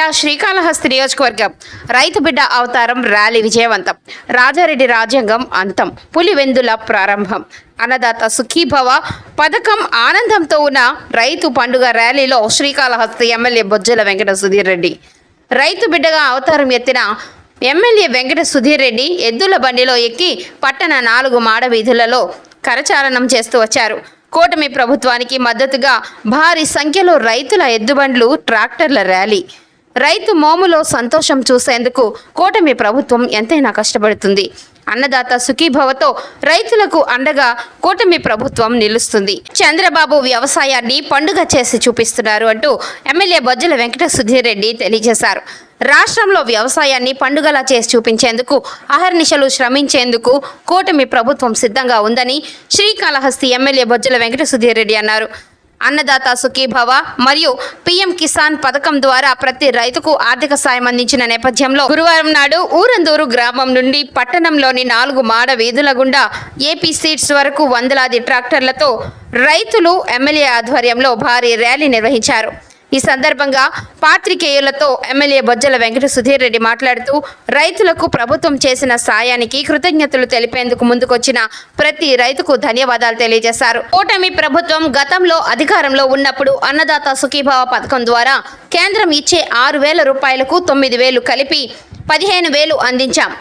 జిల్లా శ్రీకాళహస్తి నియోజకవర్గం రైతు బిడ్డ అవతారం ర్యాలీ విజయవంతం. రాజారెడ్డి రాజ్యాంగం అంతం. పులివెందుల ప్రారంభం. అన్నదాత సుఖీభవ పథకం ఆనందంతో ఉన్న రైతు పండుగ ర్యాలీలో శ్రీకాళహస్తి ఎమ్మెల్యే బొజ్జల వెంకట సుధీర్ రెడ్డి. రైతు బిడ్డగా అవతారం ఎత్తిన ఎమ్మెల్యే వెంకట సుధీర్ రెడ్డి ఎద్దుల బండిలో ఎక్కి పట్టణ నాలుగు మాడ వీధులలో కరచాలనం చేస్తూ వచ్చారు. కూటమి ప్రభుత్వానికి మద్దతుగా భారీ సంఖ్యలో రైతుల ఎద్దుబండ్లు ట్రాక్టర్ల ర్యాలీ. రైతు మోములో సంతోషం చూసేందుకు కూటమి ప్రభుత్వం ఎంతైనా కష్టపడుతుంది. అన్నదాత సుఖీభవతో రైతులకు అండగా కూటమి ప్రభుత్వం నిలుస్తుంది. చంద్రబాబు వ్యవసాయాన్ని పండుగ చేసి చూపిస్తున్నారు అంటూ ఎమ్మెల్యే బొజ్జల వెంకట సుధీర్ రెడ్డి తెలియజేశారు. రాష్ట్రంలో వ్యవసాయాన్ని పండుగలా చేసి చూపించేందుకు అహర్నిశలు శ్రమించేందుకు కూటమి ప్రభుత్వం సిద్ధంగా ఉందని శ్రీకాళహస్తి ఎమ్మెల్యే బొజ్జల వెంకట సుధీర్ రెడ్డి అన్నారు. అన్నదాత సుఖీభవ మరియు పీఎం కిసాన్ పథకం ద్వారా ప్రతి రైతుకు ఆర్థిక సాయం అందించిన నేపథ్యంలో గురువారం నాడు ఊరందూరు గ్రామం నుండి పట్టణంలోని నాలుగు మాడ వీధుల గుండా ఏపీ సీట్స్ వరకు వందలాది ట్రాక్టర్లతో రైతులు ఎమ్మెల్యే ఆధ్వర్యంలో భారీ ర్యాలీ నిర్వహించారు. ఈ సందర్భంగా పాత్రికేయులతో ఎమ్మెల్యే బొజ్జల వెంకట సుధీర్ రెడ్డి మాట్లాడుతూ రైతులకు ప్రభుత్వం చేసిన సాయానికి కృతజ్ఞతలు తెలిపేందుకు ముందుకొచ్చిన ప్రతి రైతుకు ధన్యవాదాలు తెలియజేశారు. కూటమి ప్రభుత్వం గతంలో అధికారంలో ఉన్నప్పుడు అన్నదాత సుఖీభావ పథకం ద్వారా కేంద్రం ఇచ్చే ఆరు వేల రూపాయలకు తొమ్మిది వేలు కలిపి పదిహేను వేలు అందించాం.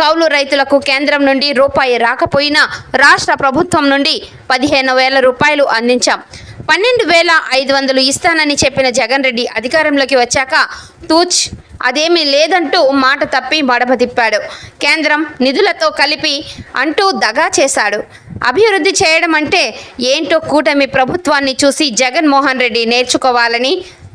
కౌలు రైతులకు కేంద్రం నుండి రూపాయి రాకపోయినా రాష్ట్ర ప్రభుత్వం నుండి పదిహేను వేల రూపాయలు అందించాం. పన్నెండు వేల ఐదు వందలు ఇస్తానని చెప్పిన జగన్ రెడ్డి అధికారంలోకి వచ్చాక తూచ్ అదేమీ లేదంటూ మాట తప్పి మడమ తిప్పాడు. కేంద్రం నిధులతో కలిపి అంటూ దగా చేశాడు. అభివృద్ధి చేయడం అంటే ఏంటో కూటమి ప్రభుత్వాన్ని చూసి జగన్మోహన్ రెడ్డి నేర్చుకోవాలని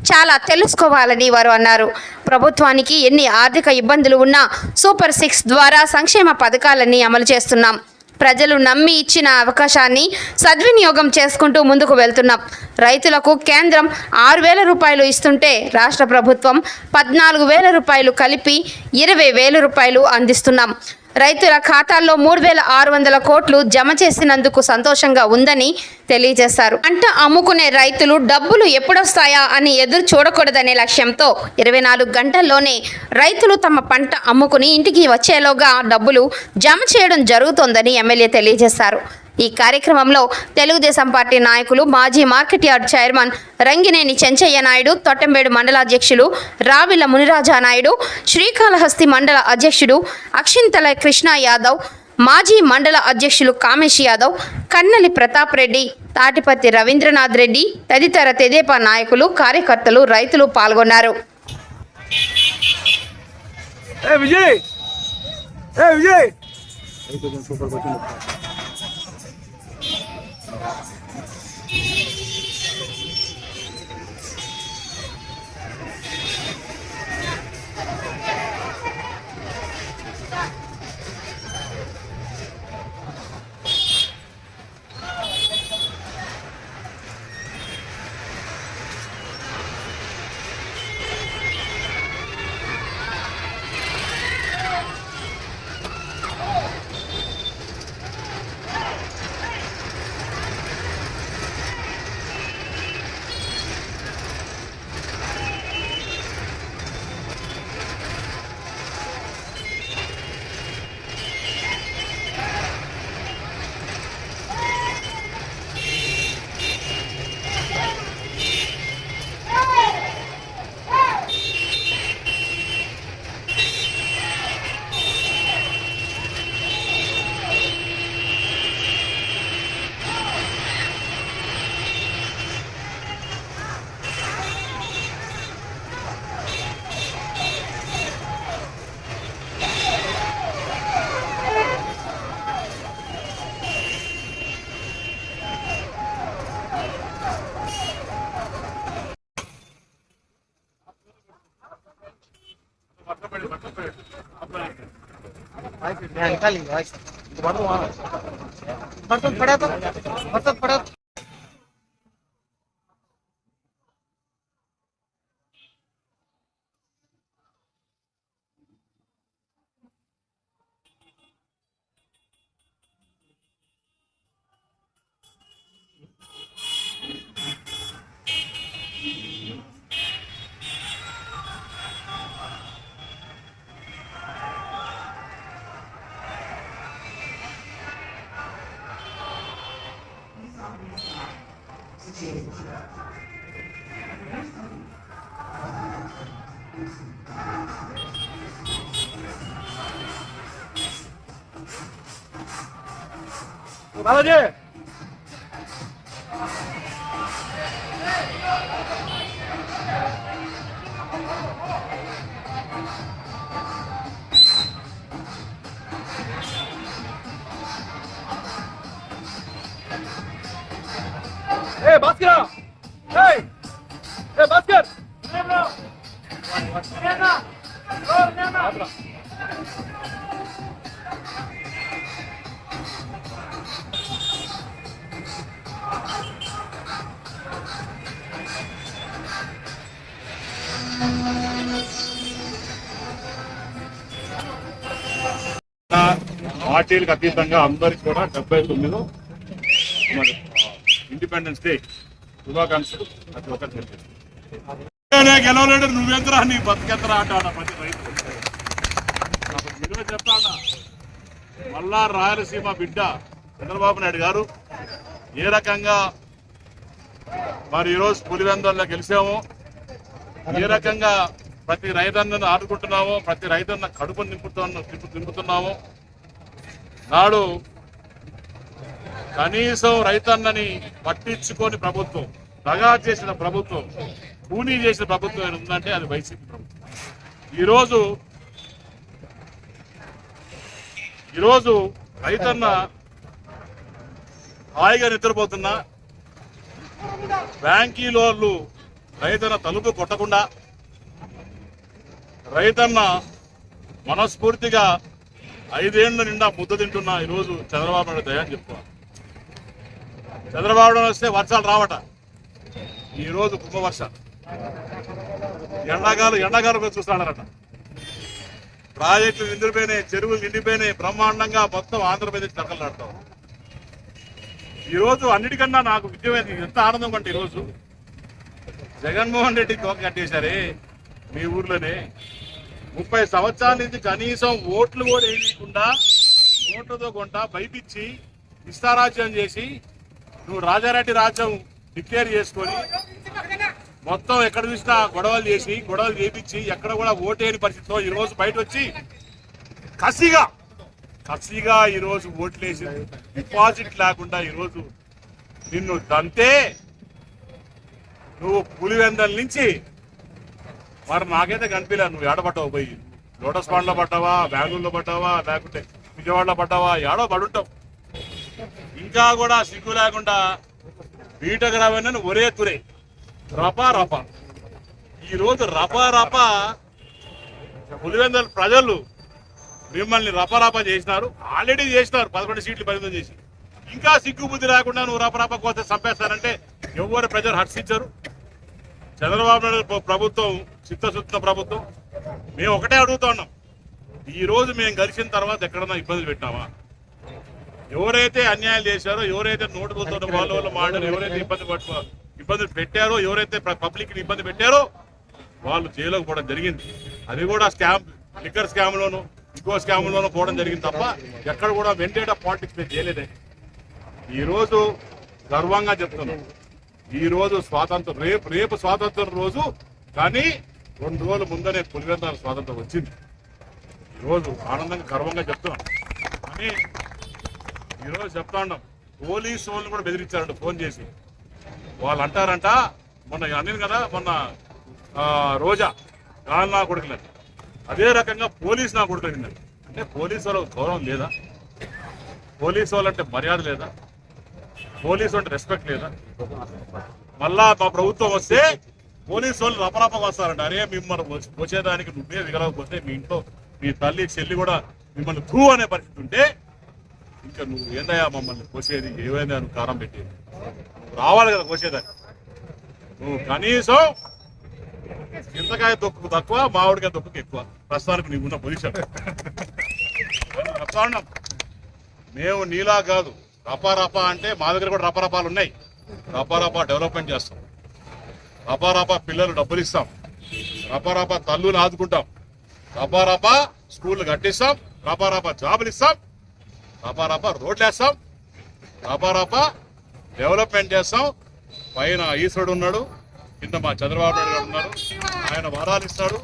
చాలా తెలుసుకోవాలని వారు అన్నారు. ప్రభుత్వానికి ఎన్ని ఆర్థిక ఇబ్బందులు ఉన్నా సూపర్ సిక్స్ ద్వారా సంక్షేమ పథకాలన్నీ అమలు చేస్తున్నాం. ప్రజలు నమ్మి ఇచ్చిన అవకాశాన్ని సద్వినియోగం చేసుకుంటూ ముందుకు వెళ్తున్నాం. రైతులకు కేంద్రం ఆరు వేల రూపాయలు ఇస్తుంటే రాష్ట్ర ప్రభుత్వం పద్నాలుగు వేల రూపాయలు కలిపి ఇరవై వేల రూపాయలు అందిస్తున్నాం. రైతుల ఖాతాల్లో మూడు వేల ఆరు వందల కోట్లు జమ చేసినందుకు సంతోషంగా ఉందని తెలియజేశారు. పంట అమ్ముకునే రైతులు డబ్బులు ఎప్పుడొస్తాయా అని ఎదురు చూడకూడదనే లక్ష్యంతో ఇరవై నాలుగు గంటల్లోనే రైతులు తమ పంట అమ్ముకుని ఇంటికి వచ్చేలోగా డబ్బులు జమ చేయడం జరుగుతోందని ఎమ్మెల్యే తెలియజేశారు. ఈ కార్యక్రమంలో తెలుగుదేశం పార్టీ నాయకులు మాజీ market yard chairman Rangineni Chenchaiah Naidu Thottambedu మండల అధ్యక్షులు రావిల మునిరాజా నాయుడు శ్రీకాళహస్తి మండల అధ్యక్షుడు అక్షింతల కృష్ణ యాదవ్ మాజీ మండల అధ్యక్షులు కామేష్ యాదవ్ కన్నలి ప్రతాప్ రెడ్డి తాటిపత్తి రవీంద్రనాథ్ రెడ్డి తదితర తెదేపా నాయకులు కార్యకర్తలు రైతులు పాల్గొన్నారు. విజయ్! విజయ్! વરસાદ પડ્યો તો વરસાદ પડ્યો বালাজি এ বাস্কিরা పార్టీలకు అతీతంగా అందరికి కూడా డెబ్బై తొమ్మిది మరి ఇండిపెండెన్స్ డే శుభాకాంక్షలు. ప్రతి ఒక్కరు తెలియజేస్తాను. గెలవలేడు నువ్వెంతరా నీ బతికెంతరా అంటాడు ప్రతి రైతు. నాకు విలువ చెప్తాడా మళ్ళా రాయలసీమ బిడ్డ చంద్రబాబు నాయుడు గారు ఏ రకంగా మరి ఈరోజు పులివెందుల్లో గెలిచామో ఏ రకంగా ప్రతి రైతన్నను ఆడుకుంటున్నామో ప్రతి రైతన్న కడుపు నింపుతున్న నింపు- నింపుతున్నామో నాడు కనీసం రైతన్నని పట్టించుకొని ప్రభుత్వం దగా చేసిన ప్రభుత్వం కూనీ చేసిన ప్రభుత్వం ఏమైనా ఉందంటే అది వైసీపీ ప్రభుత్వం. ఈరోజు ఈరోజు రైతన్న హాయిగా నిద్రపోతున్నా బ్యాంకీ లోన్లు రైతన్న తలుపు కొట్టకుండా రైతన్న మనస్ఫూర్తిగా ఐదేళ్ళ నిండా ముద్ద తింటున్నా ఈరోజు చంద్రబాబు నాయుడు దయని చెప్పుకోవాలి. చంద్రబాబు నాయుడు వస్తే వర్షాలు రావట. ఈరోజు కుంభవర్షాలు. ఎండాకాలం ఎండాకాలం కూడా చూస్తాడారట ప్రాజెక్టులు నిండిపోయినాయి చెరువులు నిండిపోయినాయి బ్రహ్మాండంగా మొత్తం ఆంధ్రప్రదేశ్ నకలాడతాం ఈరోజు అన్నిటికన్నా నాకు విద్యమైంది ఎంత ఆనందం అంటే ఈరోజు. జగన్మోహన్ రెడ్డి తోక కట్టేశారే మీ ఊర్లోనే. ముప్పై సంవత్సరాల నుంచి కనీసం ఓట్లు కూడా వేయకుండా నోట్లతో కొంట భయపిచ్చి ఇష్టారాజ్యం చేసి నువ్వు రాజారెడ్డి రాజ్యం డిక్లేర్ చేసుకొని మొత్తం ఎక్కడ చూసినా గొడవలు చేసి గొడవలు చేపించి ఎక్కడ కూడా ఓటేని పరిస్థితిలో ఈరోజు బయట వచ్చి కసిగా కసిగా ఈరోజు ఓట్లు ఓట్లేసి డిపాజిట్ లేకుండా ఈరోజు నిన్ను దంతే. నువ్వు పులివెందల నుంచి మరి నాకైతే కనిపించలేదు. నువ్వు ఏడబడ్డావు పోయి? లోటస్ పాండ్లో పడ్డావా? బెంగళూరులో పడ్డావా? లేకుంటే విజయవాడలో పడ్డావా? ఏడో పడుంటావు. ఇంకా కూడా సిగ్గు లేకుండా బీటకు రావని ఒరే తురే. రపా రప. ఈరోజు రపా రప పులివెందల ప్రజలు మిమ్మల్ని రపరాప చేసినారు. ఆల్రెడీ చేసినారు. పదకొండు సీట్లు పరిమితం చేసి. ఇంకా సిగ్గుబుద్ధి రాకుండా లేకుండా నువ్వు రపరాప కోసం చంపేస్తానంటే ఎవరు ప్రజలు హర్షించరు? చంద్రబాబు నాయుడు ప్రభుత్వం చిత్తశుద్ధ ప్రభుత్వం మేము ఒకటే అడుగుతున్నాం ఈ రోజు మేము కలిసిన తర్వాత ఎక్కడన్నా ఇబ్బందులు పెట్టామా ఎవరైతే అన్యాయాలు చేశారో ఎవరైతే నోటుతో వాళ్ళ వల్ల మాట్లాడారో ఎవరైతే ఇబ్బంది పట్టు ఇబ్బందులు పెట్టారో ఎవరైతే పబ్లిక్ని ఇబ్బంది పెట్టారో వాళ్ళు జైలుకు పోవడం జరిగింది. అది కూడా స్కామ్ లిక్కర్ స్కామ్ లోను ఇంకో స్కామ్ లోను పోవడం జరిగింది తప్ప ఎక్కడ కూడా వెంటేట పాలిటిక్స్ మేము చేయలేదే. ఈ రోజు గర్వంగా చెప్తున్నాం. ఈ రోజు స్వాతంత్రం రేపు రేపు స్వాతంత్రం రోజు కానీ రెండు రోజుల ముందనే పులివెందాల స్వాతంత్రం వచ్చింది. ఈరోజు రోజు ఆనందంగా గర్వంగా చెప్తున్నాం. కానీ ఈరోజు చెప్తా ఉన్నాం. పోలీసు వాళ్ళు కూడా బెదిరించారంట ఫోన్ చేసి. వాళ్ళు అంటారంట మొన్న అనిల్ కదా మొన్న రోజా గాలి నా కొడుకులని. అదే రకంగా పోలీస్ నా కొడుకులని అంటే పోలీసు వాళ్ళకి గౌరవం లేదా? పోలీసు వాళ్ళంటే మర్యాద లేదా? పోలీసు అంటే రెస్పెక్ట్ లేదా? మళ్ళా మా ప్రభుత్వం వస్తే పోలీసు వాళ్ళు రపరపకు వస్తారంట. అరే మిమ్మల్ని వచ్చేదానికి నువ్వే దిగలకపోతే మీ ఇంట్లో మీ తల్లి చెల్లి కూడా మిమ్మల్ని ధూ అనే పరిస్థితి ఉంటే ఇంకా నువ్వు ఏందయ్యా మమ్మల్ని కోసేది? ఏవైనా నువ్వు కారం పెట్టేది. రావాలి కదా కోసేదాన్ని నువ్వు కనీసం చింతకాయ తొక్కు తక్కువ మామిడికాయ తొక్కు ఎక్కువ. ప్రస్తుతానికి నీకున్న పొజిషన్. చెప్తా ఉన్నాం. మేము నీలా కాదు. రపారపా అంటే మా దగ్గర కూడా రపరపాలు ఉన్నాయి. రపారపా డెవలప్మెంట్ చేస్తాం. రపారాపా పిల్లలు డబ్బులు ఇస్తాం. రపారాపా తల్లులు ఆదుకుంటాం. రపారాపా స్కూళ్ళు కట్టిస్తాం. రపారాపా జాబులు ఇస్తాం. రపారాపా రోడ్లు వేస్తాం రపారాపా డెవలప్మెంట్ చేస్తాం. పైన ఈశ్వరుడు ఉన్నాడు. కింద మా చంద్రబాబు నాయుడు గారు ఉన్నారు. ఆయన వరాలు ఇస్తాడు.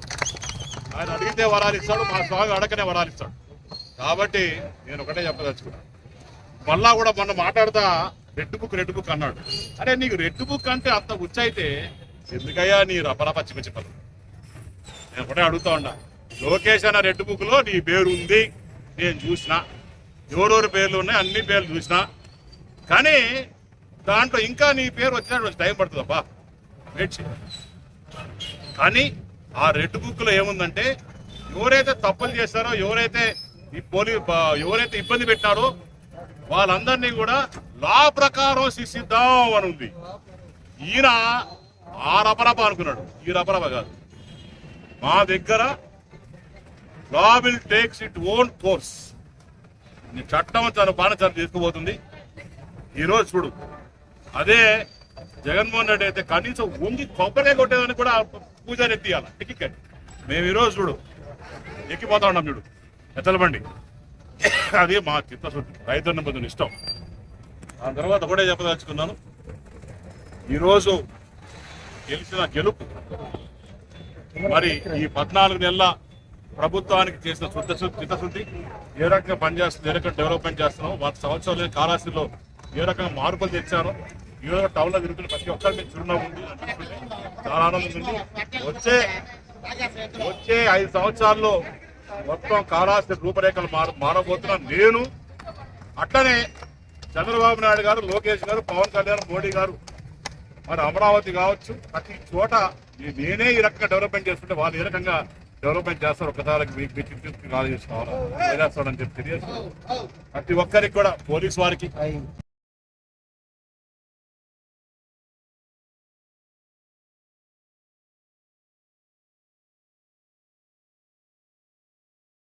ఆయన అడిగితే వరాలు ఇస్తాడు. మా స్వామి అడగనే వరాలు ఇస్తాడు. కాబట్టి నేను ఒకటే చెప్పదలుచుకున్నాను మళ్ళా కూడా మొన్న మాట్లాడుతా రెడ్ బుక్ రెడ్ బుక్ అన్నాడు. అరే నీకు రెడ్ బుక్ అంటే అంత ఉచ్చైతే ఎందుకయ్యా నీ రపరప పచ్చి చెప్పదు నేను ఒకటే అడుగుతా ఉన్నా. లోకేష్ అన్న రెడ్ బుక్లో నీ పేరు ఉంది నేను చూసిన. ఎవరెవరి పేర్లు ఉన్నాయి అన్ని పేర్లు చూసిన. కానీ దాంట్లో ఇంకా నీ పేరు వచ్చినటువంటి టైం పడుతుందబ్బా. వెయిట్ కానీ ఆ రెడ్ బుక్లో ఏముందంటే ఎవరైతే తప్పులు చేస్తారో ఎవరైతే ఈ పోలీ ఎవరైతే ఇబ్బంది పెట్టినారో వాళ్ళందరినీ కూడా లా ప్రకారం శిక్షిద్దాం అని ఉంది. ఈయన ఆ రపరప అనుకున్నాడు. ఈ రపరప కాదు. మా దగ్గర law will takes it own course. నీ చట్టం తన బాణచారం తీసుకుపోతుంది. ఈరోజు చూడు. అదే జగన్మోహన్ రెడ్డి అయితే కనీసం ఉంగి కొబ్బరి కొట్టేదని కూడా పూజారి ఎత్తియాల? టికెట్ మేము ఈరోజు చూడు. ఎక్కిపోతా ఉన్నాం చూడు. ఎత్తలబండి. అది మా చిత్తశుద్ధి. రైతున్న బదులు ఇష్టం. ఆ తర్వాత ఒకటే చెప్పదలుచుకున్నాను. ఈరోజు గెలిచిన గెలుపు. మరి ఈ పద్నాలుగు నెలల ప్రభుత్వానికి చేసిన శుద్ధ చిత్తశుద్ధి ఏ రకంగా పనిచేస్తుంది ఏ రకంగా డెవలప్మెంట్ చేస్తున్నాం వాటి సంవత్సరాలు కాళాస్తిలో ఏ రకంగా మార్పులు తెచ్చారో ఈ రోజు టౌన్లో తిరుగుతున్న ప్రతి ఒక్కరి మీద చిరునవ్వు ఉంది చాలా ఆనందం ఉంది. వచ్చే వచ్చే ఐదు సంవత్సరాల్లో మొత్తం కాలాస్తి రూపురేఖలు మార మారబోతున్నా నేను అట్లనే చంద్రబాబు నాయుడు గారు లోకేష్ గారు పవన్ కళ్యాణ్ మోడీ గారు మరి అమరావతి కావచ్చు ప్రతి చోట నేనే ఈ రకంగా డెవలప్మెంట్ చేస్తుంటే వాళ్ళు ఏ రకంగా డెవలప్మెంట్ చేస్తారు ఒకసారి కాల్ చేసుకోవాలి చేస్తాడని చెప్పి తెలియదు. ప్రతి ఒక్కరికి కూడా పోలీస్ వారికి.